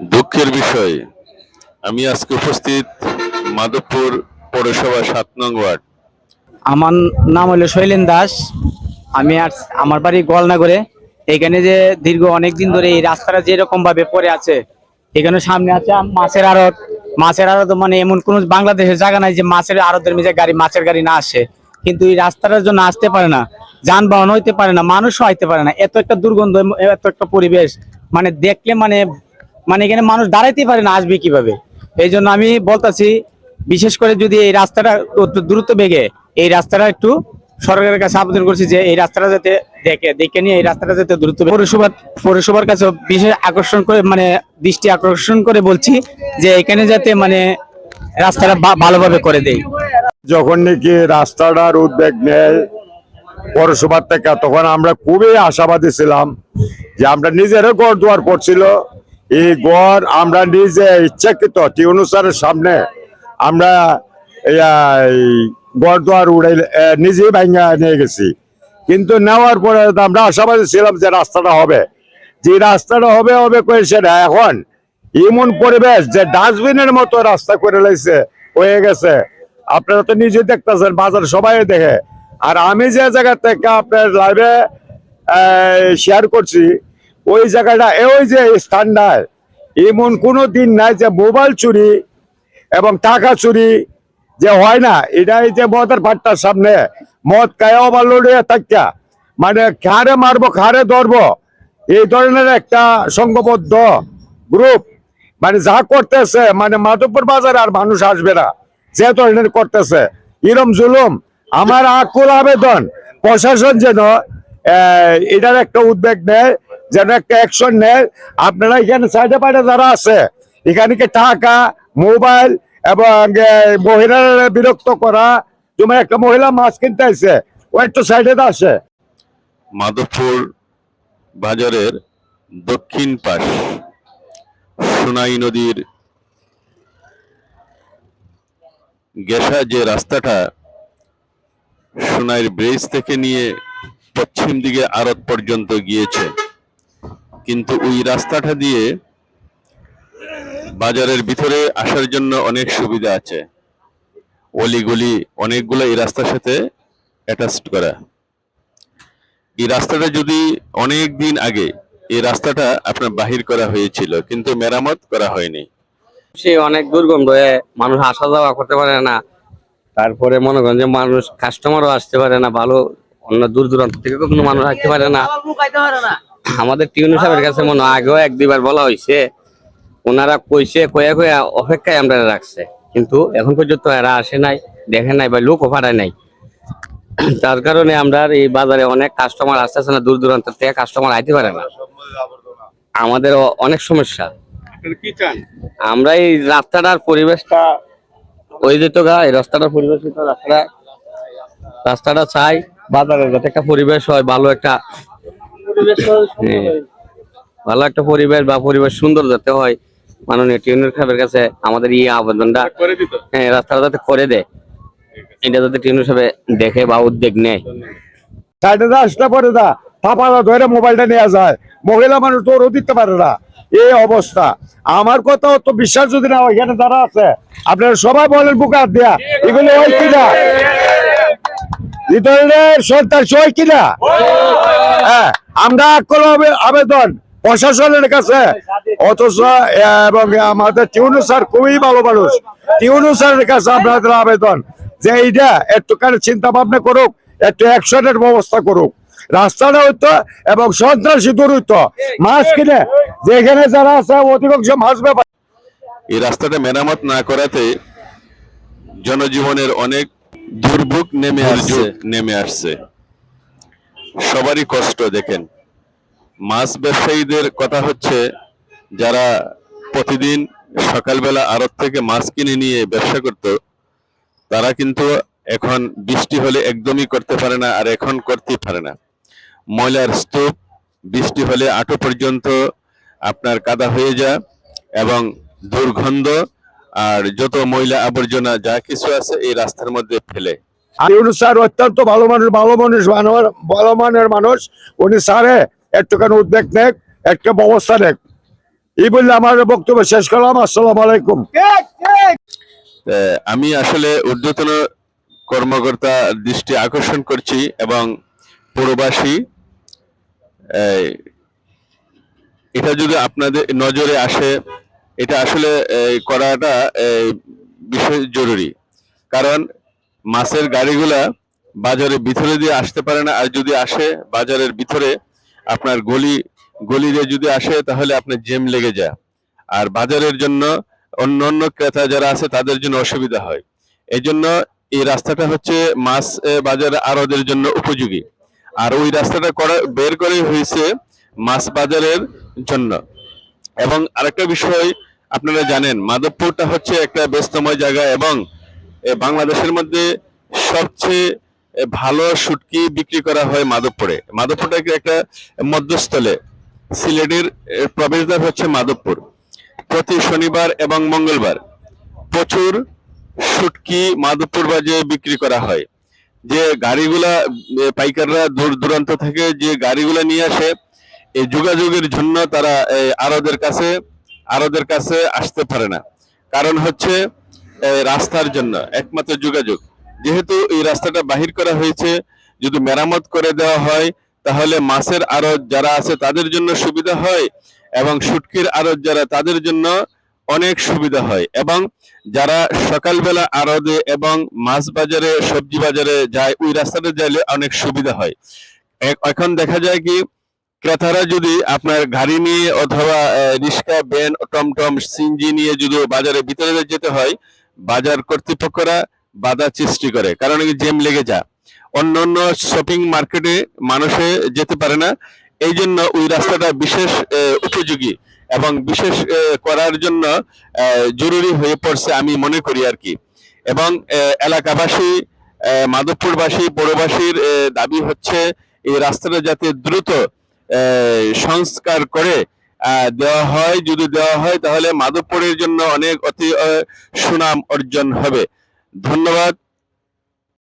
দুঃখের বিষয়, আমি আজকে উপস্থিত মাধবপুর পৌরসভা সাত নং ওয়ার্ড। আমার নাম হলো শৈলেন দাস। আমি আর আমার বাড়ি গোয়ালনগরে। এখানে যে দীর্ঘ অনেক দিন ধরে এই রাস্তাটা যেরকম ভাবে পড়ে আছে, এখানে সামনে আছে মাছের আড়ত। মাছের আড়ত মানে এমন কোন বাংলাদেশের জায়গা নাই যে মাছের আড়তের মিজে গাড়ি, মাছের গাড়ি না আসে। কিন্তু এই রাস্তাটার জন্য আসতে পারে না, যানবাহন হইতে পারে না, মানুষও আইতে পারে না। এত একটা দুর্গন্ধ, এত একটা পরিবেশ মানে দেখলে মানে মানে এখানে মানুষ দাঁড়াইতে পারে না, আসবে কীভাবে? এই জন্য আমি বলতেছি, বিশেষ করে যদি এই রাস্তাটা দ্রুত বেগে, এই রাস্তাটা একটু সরকারের কাছে আবেদন করছি যে এই রাস্তাটা যাতে দেখে দেখে নিয়ে এই রাস্তাটা যাতে দ্রুত বেগে- পৌরসভার কাছে বিশেষ আকর্ষণ করে মানে দৃষ্টি আকর্ষণ করে বলছি যে এখানে যাতে মানে রাস্তাটা ভালোভাবে করে দেয় যখন নাকি রাস্তাটার উদ্বেগ নেয় পৌরসভার থেকে, তখন আমরা খুবই আশাবাদী ছিলাম যে আমরা নিজেরও গড় দুয়ার করছিল এই গড় আমরা নিজে ইচ্ছাকৃত টিউনুসারের সামনে আমরা গড় দুয়ার উড়ে আহ, নিজেই ভাঙ্গা নিয়ে গেছি। কিন্তু নেওয়ার পরে আমরা আশাবাদী ছিলাম যে রাস্তাটা হবে। যে রাস্তাটা হবে হবে কয়েছে এখন এমন পরিবেশ যে ডাস্টবিনের মতো রাস্তা করে লাইছে হয়ে গেছে। আপনারা তো নিজে দেখতেছেন বাজার সবাই দেখে। আর আমি যে জায়গা থেকে আপনার লাইভে শেয়ার করছি ওই জায়গাটা ওই যে স্থানটায় এমন কোনো দিন নাই যে মোবাইল চুরি এবং টাকা চুরি যে হয় না। এটাই যে মদের ভাট্টার সামনে। মদ খায় ওভারলোড হয়ে থাকিয়া। মানে খারে মারবো খারে ধরবো। এই ধরনের একটা সংঘবদ্ধ গ্রুপ মানে যা করতেছে মানে মাধবপুর বাজারে আর মানুষ আসবে না। যে ধরনের করতেছে। এরম জুলুম। আমার আকুল আবেদন। প্রশাসন যেন এটার একটা উদ্বেগ নেয়, যেন একটা অ্যাকশন নেয়। আপনারা এখানে সাইডে পাইডে যারা আছে, এখানে টাকা মোবাইল এবং মহিলারা বিরক্ত করা, তোমার একটা মহিলা মাছ কিনতে আসছে ও একটু সাইডে আসে। মাধবপুর বাজারের দক্ষিণ পাশ, সোনাই নদীর গেসা যে রাস্তাটা সোনাইর ব্রিজ থেকে নিয়ে পশ্চিম দিকে আড়ত পর্যন্ত গিয়েছে। কিন্তু ওই রাস্তাটা দিয়ে বাজারের ভিতরে আসার জন্য অনেক সুবিধা আছে। অলিগলি অনেকগুলো এই রাস্তার সাথে অ্যাটাচড করা। এই রাস্তাটা যদি অনেক দিন আগে এই রাস্তাটা আপনার বাহির করা হয়েছিল, কিন্তু মেরামত করা হয়নি। সে অনেক দুর্গন্ধ মানুষ আসা যাওয়া করতে পারে না। তারপরে মনে করেন যে মানুষ কাস্টমারও আসতে পারে না, ভালো অন্য দূর দূরান্ত থেকে কোনো মানুষ আসতে পারে না। আমাদের টিউনু সাহেবের কাছে মনে হয় আগেও এক দুইবার বলা হয়েছে ওনারা কইছে কয়ে কয়ে অপেক্ষায় আমরা রাখছে। কিন্তু এখন পর্যন্ত এরা আসে নাই দেখে নাই বা লোকও পাঠায় নাই। তার কারণে আমরা এই বাজারে অনেক কাস্টমার আসতেছে না দূর দূরান্ত থেকে কাস্টমার আইতে পারে না। আমাদের অনেক সমস্যা। আমরা এই রাস্তাটার পরিবেশটা ওই যেত গা এই রাস্তাটার পরিবেশ রাস্তাটা রাস্তাটা চাই। বাজারের যাতে একটা পরিবেশ হয় ভালো একটা হ্যাঁ, ভালো একটা পরিবেশ বা পরিবেশ সুন্দর যাতে হয় মাননীয় টিউনের সাহেবের কাছে আমাদের এই আবেদনটা হ্যাঁ রাস্তাটা যাতে করে দেয়। এটা যাতে টিউনের সাহেব দেখে বা উদ্যোগ নেয়। সাইডে দা আসলে পরে দা থাপালা ধরে মোবাইলটা নেওয়া যায়। মহিলা মানুষ তো ওরও দিতে পারে না। এই অবস্থা। আমার কথা তো বিশ্বাস যদি না হয়, এখানে যারা আছে আপনারা সবাই বলেন বুকে হাত দেয়া। এগুলো হয় কিনা ধরনের সরকার সই কিনা? হ্যাঁ আমরা আকুল আবেদন প্রশাসনের কাছে, অথচ, এবং আমাদের টিউনু স্যার খুবই ভালো মানুষ। টিউনু স্যারের কাছে আপনাদের আবেদন যে এইটা একটুখানি চিন্তা ভাবনা করুক, একটু অ্যাকশনের ব্যবস্থা করুক। রাস্তাটা হইতো এবং সন্ত্রাসী দূর হইতো মাছ কিনে যেখানে যারা আছে, অধিকাংশ মাছ ব্যাপার এই রাস্তাটা মেরামত না করাতে জনজীবনের অনেক দুর্ভোগ নেমে আসছে। নেমে আসছে। সবারই কষ্ট দেখেন। মাছ ব্যবসায়ীদের কথা হচ্ছে যারা প্রতিদিন সকালবেলা আড়ত থেকে মাছ কিনে নিয়ে ব্যবসা করত তারা কিন্তু এখন বৃষ্টি হলে একদমই করতে পারে না আর এখন করতেই পারে না। ময়লার স্তূপ বৃষ্টি হলে আটো পর্যন্ত আপনার কাদা হয়ে যায় এবং দুর্গন্ধ আর যত ময়লা আবর্জনা যা কিছু আছে এই রাস্তার মধ্যে ফেলে। ইউনু স্যার অত্যন্ত ভালো মানুষ ভালো মানুষ ভালো মানের মানুষ। উনি স্যারে একটুখানি উদ্বেগ নেক একটা ব্যবস্থা নেক। এই বললে আমার বক্তব্য শেষ করলাম। আসসালামু আলাইকুম। আমি আসলে ঊর্ধ্বতন কর্মকর্তা দৃষ্টি আকর্ষণ করছি এবং পৌরবাসী এটা যদি আপনাদের নজরে আসে এটা আসলে করাটা বিশেষ জরুরি। কারণ মাছের গাড়িগুলা বাজারের ভিতরে দিয়ে আসতে পারে না, আর যদি আসে বাজারের ভিতরে, আপনার গলি গলি দিয়ে যদি আসে, তাহলে আপনার জেম লেগে যায়। আর বাজারের জন্য অন্য অন্য ক্রেতা যারা আছে, তাদের জন্য অসুবিধা হয়। এই জন্য এই রাস্তাটা হচ্ছে মাছ বাজার আড়তের জন্য উপযোগী। আর ওই রাস্তাটা করা, বের করে হয়েছে মাছ বাজারের জন্য। এবং আরেকটা বিষয় আপনারা জানেন, মাধবপুরটা হচ্ছে একটা ব্যস্তময় জায়গা এবং বাংলাদেশের মধ্যে সবচেয়ে ভালো শুটকি বিক্রি করা হয় মাধবপুরে। মাধবপুরটাকে একটা মধ্যস্থলে, সিলেটের প্রবেশদ্বার হচ্ছে মাধবপুর, প্রতি শনিবার এবং মঙ্গলবার প্রচুর শুটকি মাধবপুর বাজে বিক্রি করা হয়। যে গাড়িগুলা পাইকাররা দূর দূরান্ত থেকে যে গাড়িগুলা নিয়ে আসে এই যোগাযোগের জন্য তারা এই আরদের কাছে আরদের কাছে আসতে পারে না। কারণ হচ্ছে রাস্তার জন্য একমাত্র যোগাযোগ। যেহেতু এই রাস্তাটা বাহির করা হয়েছে, যদি মেরামত করে দেওয়া হয়, তাহলে মাছের আড়ত যারা আছে তাদের জন্য সুবিধা হয় এবং শুটকির আড়ত যারা তাদের জন্য অনেক সুবিধা হয়। এবং যারা সকালবেলা আড়দে এবং মাছ বাজারে, সবজি বাজারে যায়, ওই রাস্তাটা যাইলে অনেক সুবিধা হয়। এখন দেখা যায় কি ক্রেতারা যদি আপনার গাড়ি নিয়ে অথবা রিক্সা, ভ্যান, টমটম সিনজি নিয়ে যদি বাজারে ভিতরে যেতে হয়, বাজার কর্তৃপক্ষরা বাধা সৃষ্টি করে। কারণ কি জ্যাম লেগে যা অন্য অন্য শপিং মার্কেটে মানুষে যেতে পারে না। এই জন্য ওই রাস্তাটা বিশেষ উপযোগী এবং বিশেষ করার জন্য জরুরি হয়ে পড়ছে আমি মনে করি আর কি। এবং এলাকাবাসী মাধবপুরবাসী, পৌরবাসীর দাবি হচ্ছে, এই রাস্তাটা যাতে দ্রুত সংস্কার করে দেওয়া হয়। যদি দেওয়া হয়, তাহলে মাধবপুরের জন্য অনেক অতি সুনাম অর্জন হবে। ধন্যবাদ।